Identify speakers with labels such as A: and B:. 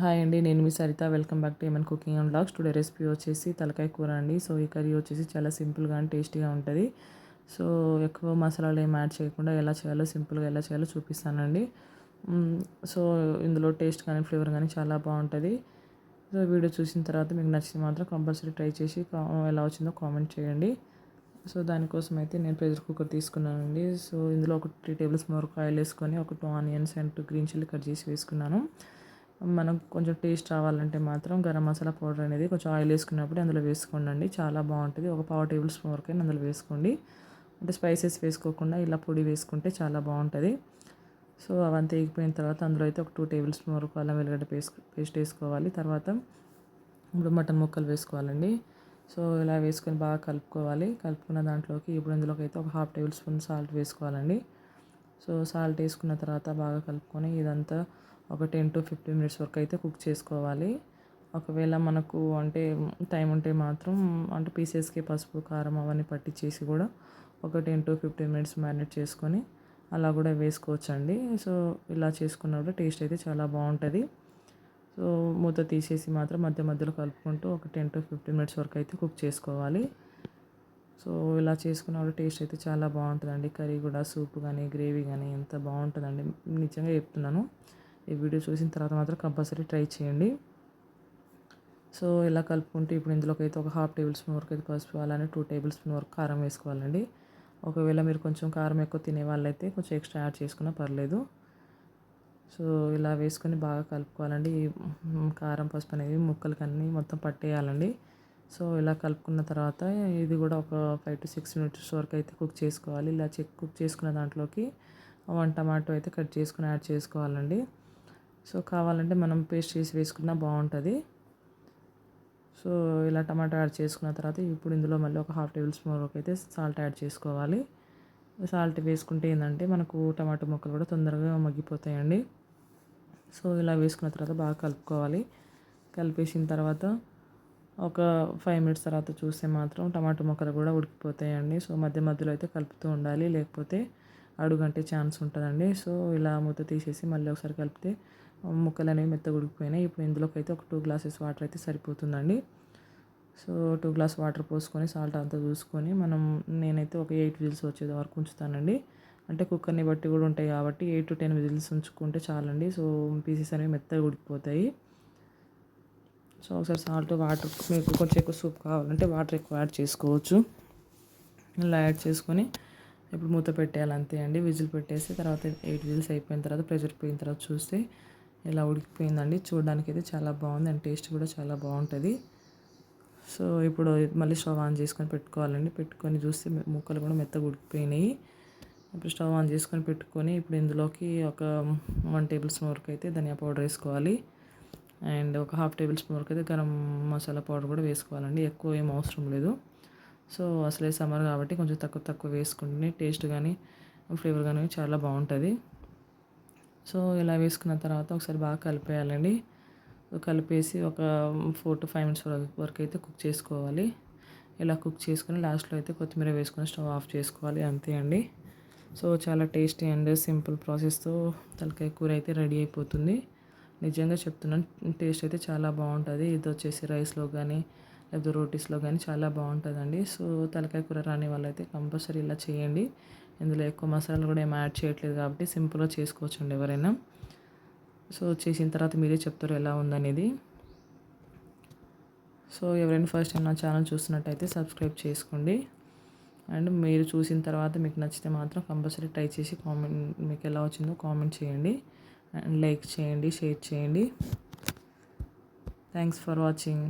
A: Hi అండి నేను మీ సరిత. వెల్కమ్ బ్యాక్ టు ఏమన్ cooking and blogs today recipe వచ్చేసి తలకాయ కూర అండి. సో ఈ కర్రీ వచ్చేసి చాలా సింపుల్గా అండ్ టేస్టీగా ఉంటుంది. సో ఎక్కువ మసాలాలు ఏం యాడ్ చేయకుండా ఎలా చేయాలో సింపుల్గా ఎలా చేయాలో చూపిస్తానండి. సో ఇందులో టేస్ట్ కానీ ఫ్లేవర్ కానీ చాలా బాగుంటుంది. సో వీడియో చూసిన తర్వాత మీకు నచ్చింది మాత్రం కంపల్సరీ ట్రై చేసి కా- ఎలా వచ్చిందో కామెంట్ చేయండి. సో దానికోసం అయితే నేను ప్రెషర్ కుక్కర్ తీసుకున్నానండి. సో ఇందులో ఒక త్రీ టేబుల్ స్పూన్ వరకు ఆయిల్ వేసుకొని ఒక two onions and two green chilli cut చేసి వేసుకున్నాను. మనం కొంచెం టేస్ట్ రావాలంటే మాత్రం గరం మసాలా పౌడర్ అనేది కొంచెం ఆయిల్ వేసుకున్నప్పుడు అందులో వేసుకోండి చాలా బాగుంటుంది. ఒక పావు టేబుల్ స్పూన్ వరకు అయినా అందులో వేసుకోండి. అంటే స్పైసెస్ వేసుకోకుండా ఇలా పొడి వేసుకుంటే చాలా బాగుంటుంది. సో అవంతా ఎగిపోయిన తర్వాత అందులో అయితే ఒక టూ టేబుల్ స్పూన్ వరకు అల్లం వెల్లిగడ్డ పేస్ట్ పేస్ట్ వేసుకోవాలి. తర్వాత ఇప్పుడు మటన్ ముక్కలు వేసుకోవాలండి. సో ఇలా వేసుకొని బాగా కలుపుకోవాలి. కలుపుకున్న దాంట్లోకి ఇప్పుడు ఇందులోకి అయితే ఒక హాఫ్ టేబుల్ స్పూన్ సాల్ట్ వేసుకోవాలండి. సో సాల్ట్ వేసుకున్న తర్వాత బాగా కలుపుకొని ఇదంతా ఒక టెన్ టు ఫిఫ్టీన్ మినిట్స్ వరకు అయితే కుక్ చేసుకోవాలి. ఒకవేళ మనకు అంటే టైం ఉంటే మాత్రం అంటే పీసెస్కి పసుపు కారం అవన్నీ పట్టించేసి కూడా ఒక ten to fifteen minutes marinate చేసుకొని అలా కూడా వేసుకోవచ్చండి. సో ఇలా చేసుకున్నప్పుడు టేస్ట్ అయితే చాలా బాగుంటుంది. సో మూత తీసేసి మాత్రం మధ్య మధ్యలో కలుపుకుంటూ ఒక టెన్ టు ఫిఫ్టీన్ మినిట్స్ వరకు అయితే కుక్ చేసుకోవాలి. సో ఇలా చేసుకున్నప్పుడు టేస్ట్ అయితే చాలా బాగుంటుందండి. కర్రీ కూడా సూప్ కానీ గ్రేవీ కానీ ఎంత బాగుంటుందండి. నిజంగా చెప్తున్నాను. ఈ వీడియో చూసిన తర్వాత మాత్రం కంపల్సరీ ట్రై చేయండి. సో ఇలా కలుపుకుంటే ఇప్పుడు ఇందులోకి అయితే ఒక హాఫ్ టేబుల్ స్పూన్ వరకు అయితే పసుపు అలానే టూ టేబుల్ స్పూన్ వరకు కారం వేసుకోవాలండి. ఒకవేళ మీరు కొంచెం కారం ఎక్కువ తినే వాళ్ళైతే కొంచెం ఎక్స్ట్రా యాడ్ చేసుకున్నా పర్లేదు. సో ఇలా వేసుకొని బాగా కలుపుకోవాలండి. కారం పసుపు అనేది ముక్కలకి అన్నీ మొత్తం పట్టేయాలండి. సో ఇలా కలుపుకున్న తర్వాత ఇది కూడా ఒక ఫైవ్ టు సిక్స్ మినిట్స్ వరకు అయితే కుక్ చేసుకోవాలి. ఇలా చెక్ కుక్ చేసుకున్న దాంట్లోకి వన్ టమాటో అయితే కట్ చేసుకుని యాడ్ చేసుకోవాలండి. సో కావాలంటే మనం పేస్ట్ చేసి వేసుకున్నా బాగుంటుంది. సో ఇలా టమాటో యాడ్ చేసుకున్న తర్వాత ఇప్పుడు ఇందులో మళ్ళీ ఒక హాఫ్ టేబుల్ స్పూన్ వరకు అయితే సాల్ట్ యాడ్ చేసుకోవాలి. సాల్ట్ వేసుకుంటే ఏంటంటే మనకు టమాటో ముక్కలు కూడా తొందరగా మగ్గిపోతాయండి. సో ఇలా వేసుకున్న తర్వాత బాగా కలుపుకోవాలి. కలిపేసిన తర్వాత ఒక ఫైవ్ మినిట్స్ తర్వాత చూస్తే మాత్రం టమాటో ముక్కలు కూడా ఉడికిపోతాయండి. సో మధ్య మధ్యలో అయితే కలుపుతూ ఉండాలి. లేకపోతే అడుగంటే ఛాన్స్ ఉంటుందండి. సో ఇలా మూత తీసేసి మళ్ళీ ఒకసారి కలిపితే ముక్కలు అనేవి మెత్తగా ఉడికిపోయినాయి ఇప్పుడు ఇందులోకి అయితే ఒక టూ గ్లాసెస్ వాటర్ అయితే సరిపోతుందండి. సో టూ గ్లాస్ వాటర్ పోసుకొని సాల్ట్ అంతా చూసుకొని మనం నేనైతే ఒక ఎయిట్ విజిల్స్ వచ్చేది వరకు ఉంచుతానండి. అంటే కుక్కర్ని బట్టి కూడా ఉంటాయి కాబట్టి ఎయిట్ టు టెన్ విజిల్స్ ఉంచుకుంటే చాలండి. సో పీసెస్ అనేవి మెత్తగా ఉడికిపోతాయి. సో ఒకసారి సాల్ట్ వాటర్ మీకు కొంచెం ఎక్కువ సూప్ కావాలంటే వాటర్ ఎక్కువ యాడ్ చేసుకోవచ్చు. ఇలా యాడ్ చేసుకొని ఇప్పుడు మూత పెట్టేయాలి అంతే అండి. విజిల్ పెట్టేసి తర్వాత ఎయిట్ విజిల్స్ అయిపోయిన తర్వాత ప్రెషర్ పోయిన తర్వాత చూస్తే ఇలా ఉడికిపోయిందండి. చూడడానికి అయితే చాలా బాగుంది అండ్ టేస్ట్ కూడా చాలా బాగుంటుంది. సో ఇప్పుడు మళ్ళీ స్టవ్ ఆన్ చేసుకొని పెట్టుకోవాలండి. పెట్టుకొని చూస్తే ముక్కలు కూడా మెత్తగా ఉడికిపోయినాయి. ఇప్పుడు స్టవ్ ఆన్ చేసుకొని పెట్టుకొని ఇప్పుడు ఇందులోకి ఒక వన్ టేబుల్ స్పూన్ వరకు అయితే ధనియా పౌడర్ వేసుకోవాలి. అండ్ ఒక హాఫ్ టేబుల్ స్పూన్ వరకు అయితే గరం మసాలా పౌడర్ కూడా వేసుకోవాలండి. ఎక్కువ ఏం అవసరం లేదు. సో అసలే సమ్మర్ కాబట్టి కొంచెం తక్కువ తక్కువ వేసుకుంటేనే టేస్ట్ కానీ ఫ్లేవర్ కానీ చాలా బాగుంటుంది. సో ఇలా వేసుకున్న తర్వాత ఒకసారి బాగా కలిపేయాలండి. కలిపేసి ఒక ఫోర్ టు ఫైవ్ మినిట్స్ వరకు అయితే కుక్ చేసుకోవాలి. ఇలా కుక్ చేసుకుని లాస్ట్లో అయితే కొత్తిమీర వేసుకొని స్టవ్ ఆఫ్ చేసుకోవాలి అంతే అండి. సో చాలా టేస్టీ అండ్ సింపుల్ ప్రాసెస్తో తలకాయ కూర అయితే రెడీ అయిపోతుంది. నిజంగా చెప్తున్నాను టేస్ట్ అయితే చాలా బాగుంటుంది. ఇది వచ్చేసి రైస్లో కానీ లేకపోతే రోటీస్లో కానీ చాలా బాగుంటుందండి. సో తలకాయ కూర రాని వాళ్ళైతే కంపల్సరీ ఇలా చేయండి. ఇందులో ఎక్కువ మసాలాలు కూడా ఏం యాడ్ చేయట్లేదు కాబట్టి సింపుల్గా చేసుకోవచ్చు అండి ఎవరైనా. సో చేసిన తర్వాత మీరే చెప్తారు ఎలా ఉందనేది. సో ఎవరైనా ఫస్ట్ టైం నా ఛానల్ చూస్తున్నట్టయితే సబ్స్క్రైబ్ చేసుకోండి. అండ్ మీరు చూసిన తర్వాత మీకు నచ్చితే మాత్రం కంపల్సరీ ట్రై చేసి కామెంట్ మీకు ఎలా వచ్చిందో కామెంట్ చేయండి. అండ్ లైక్ చేయండి షేర్ చేయండి. Thanks for watching.